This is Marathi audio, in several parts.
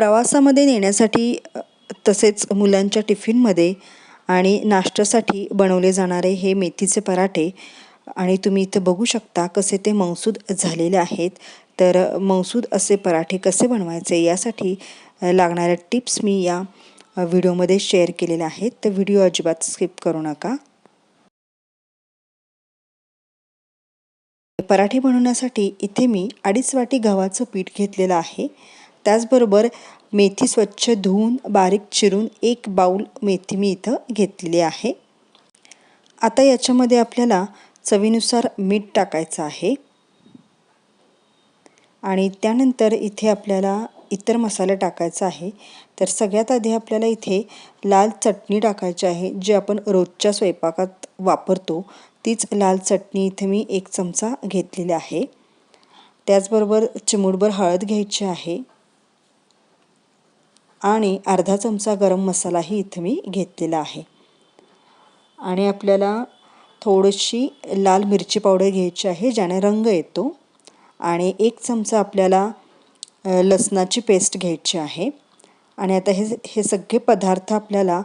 प्रवासामध्ये नेण्यासाठी तसेच मुलांच्या टिफिनमध्ये आणि नाश्त्यासाठी बनवले जाणारे हे मेथीचे पराठे आणि तुम्ही इथं बघू शकता कसे ते मौसूद झालेले आहेत. तर मंसूद मौसूद असे पराठे कसे बनवायचे यासाठी लागणाऱ्या टिप्स मी या व्हिडिओमध्ये शेअर केलेल्या आहेत. तर व्हिडिओ अजिबात स्किप करू नका. पराठे बनवण्यासाठी इथे मी अडीच वाटी गव्हाचं पीठ घेतलेलं आहे. त्याचबरोबर मेथी स्वच्छ धुवून बारीक चिरून एक बाऊल मेथी मी इथं घेतलेली आहे. आता याच्यामध्ये आपल्याला चवीनुसार मीठ टाकायचं आहे. आणि त्यानंतर इथे आपल्याला इतर मसाले टाकायचा आहे. तर सगळ्यात आधी आपल्याला इथे लाल चटणी टाकायची आहे जी आपण रोजच्या स्वयंपाकात वापरतो. तीच लाल चटणी इथे मी एक चमचा घेतलेली आहे. त्याचबरोबर चिमूटभर हळद घ्यायची आहे. आणि अर्धा चमचा गरम मसालाही इथे मी घेतलेला आहे. आणि आपल्याला थोडीशी लाल मिरची पावडर घ्यायची आहे ज्याने रंग येतो. आणि एक चमचा आपल्याला लसणाची पेस्ट घ्यायची आहे. आणि आता हे हे सगळे पदार्थ आपल्याला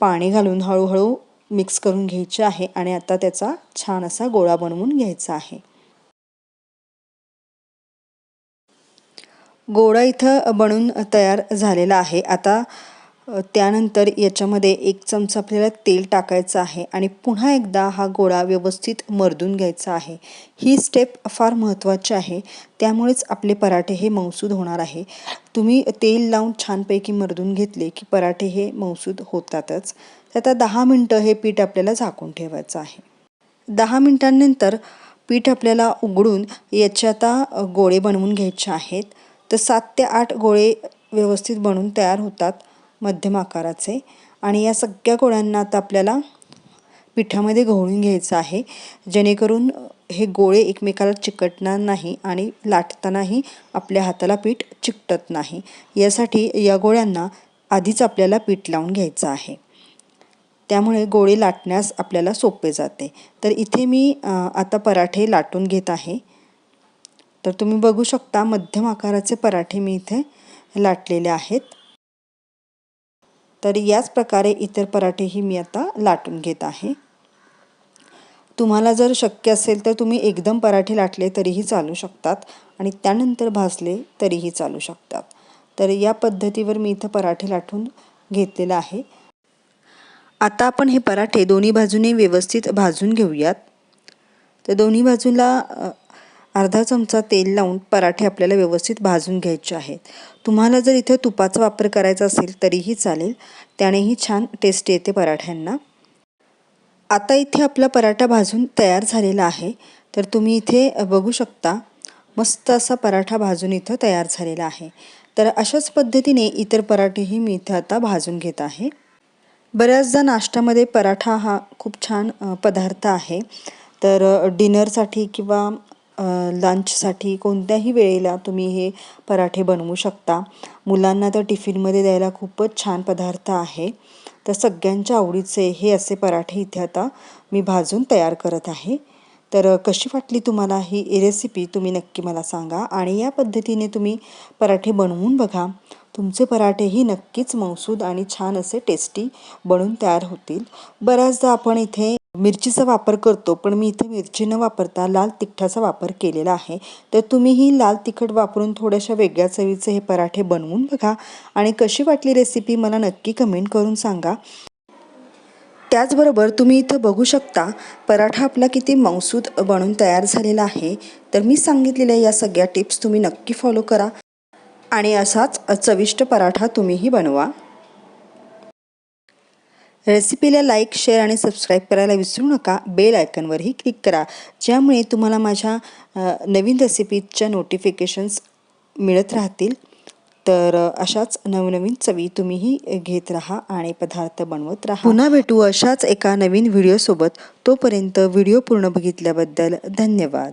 पाणी घालून हळूहळू मिक्स करून घ्यायचे आहे. आणि आता त्याचा छान असा गोळा बनवून घ्यायचा आहे. गोळा इथं बनून तयार झालेला आहे. आता त्यानंतर याच्यामध्ये एक चमचा आपल्याला तेल टाकायचं आहे आणि पुन्हा एकदा हा गोळा व्यवस्थित मर्दून घ्यायचा आहे. ही स्टेप फार महत्त्वाची आहे. त्यामुळेच आपले पराठे हे मौसूद होणार आहे. तुम्ही तेल लावून छानपैकी मर्दून घेतले की पराठे हे मौसूद होतातच. तर आता दहा मिनटं हे पीठ आपल्याला झाकून ठेवायचं आहे. दहा मिनटांनंतर पीठ आपल्याला उघडून याचे आता गोळे बनवून घ्यायचे आहेत. तर सात ते आठ गोळे व्यवस्थित बनवून तयार होतात मध्यम आकाराचे. आणि या सगळ्या गोळ्यांना आता आपल्याला पिठामध्ये घोळून घ्यायचं आहे. जेणेकरून हे गोळे एकमेकाला चिकटणार नाही आणि लाटतानाही आपल्या हाताला पीठ चिकटत नाही. यासाठी या गोळ्यांना आधीच आपल्याला पीठ लावून घ्यायचं आहे. त्यामुळे गोळे लाटण्यास आपल्याला सोपे जाते. तर इथे मी आता पराठे लाटून घेत आहे. तर तुम्ही बघू शकता मध्यम आकाराचे पराठे मी इथे लाटलेले आहेत. तर याच प्रकारे इतर पराठेही मी आता लाटून घेत आहे. तुम्हाला जर शक्य असेल तर तुम्ही एकदम पराठे लाटले तरीही चालू शकतात आणि त्यानंतर भाजले तरीही चालू शकतात. तर या पद्धतीवर मी इथं पराठे लाटून घेतलेलं आहे. आता आपण हे पराठे दोन्ही बाजूने व्यवस्थित भाजून घेऊयात. तर दोन्ही बाजूला अर्धा चमचा तेल लावून पराठे आपल्याला व्यवस्थित भाजून घ्यायचे आहेत. तुम्हाला जर इथे तुपाचा वापर करायचा असेल तरीही चालेल. त्यानेही छान टेस्ट येते पराठ्यांना. आता इथे आपला पराठा भाजून तयार झालेला आहे. तर तुम्ही इथे बघू शकता मस्त असा पराठा भाजून इथं तयार झालेला आहे. तर अशाच पद्धतीने इतर पराठेही मी इथं आता भाजून घेत आहे. बऱ्याचदा नाश्त्यामध्ये पराठा हा खूप छान पदार्थ आहे. तर डिनरसाठी किंवा लंचसाठी कोणत्याही वेळेला तुम्ही हे पराठे बनवू शकता. मुलांना तर टिफिनमध्ये द्यायला खूपच छान पदार्थ आहे. तर सगळ्यांच्या आवडीचे हे असे पराठे इथे आता मी भाजून तयार करत आहे. तर कशी वाटली तुम्हाला ही रेसिपी तुम्ही नक्की मला सांगा आणि या पद्धतीने तुम्ही पराठे बनवून बघा. तुमचे पराठेही नक्कीच मौसूद आणि छान असे टेस्टी बनून तयार होतील. बऱ्याचदा आपण इथे मिरचीचा वापर करतो पण मी इथे मिरची न वापरता लाल तिखटाचा वापर केलेला आहे. तर तुम्हीही लाल तिखट वापरून थोड्याशा वेगळ्या चवीचे हे पराठे बनवून बघा आणि कशी वाटली रेसिपी मला नक्की कमेंट करून सांगा. त्याचबरोबर तुम्ही इथं बघू शकता पराठा आपला किती मौसूद बनून तयार झालेला आहे. तर मी सांगितलेल्या या सगळ्या टिप्स तुम्ही नक्की फॉलो करा आणि असाच चविष्ट पराठा तुम्हीही बनवा. रेसिपीला लाईक शेअर आणि सबस्क्राईब करायला विसरू नका. बेल आयकनवरही क्लिक करा. ज्यामुळे तुम्हाला माझ्या नवीन रेसिपीजच्या नोटिफिकेशन्स मिळत राहतील. तर अशाच नवनवीन चवी तुम्हीही घेत राहा आणि पदार्थ बनवत राहा. पुन्हा भेटू अशाच एका नवीन व्हिडिओसोबत. तोपर्यंत व्हिडिओ पूर्ण बघितल्याबद्दल धन्यवाद.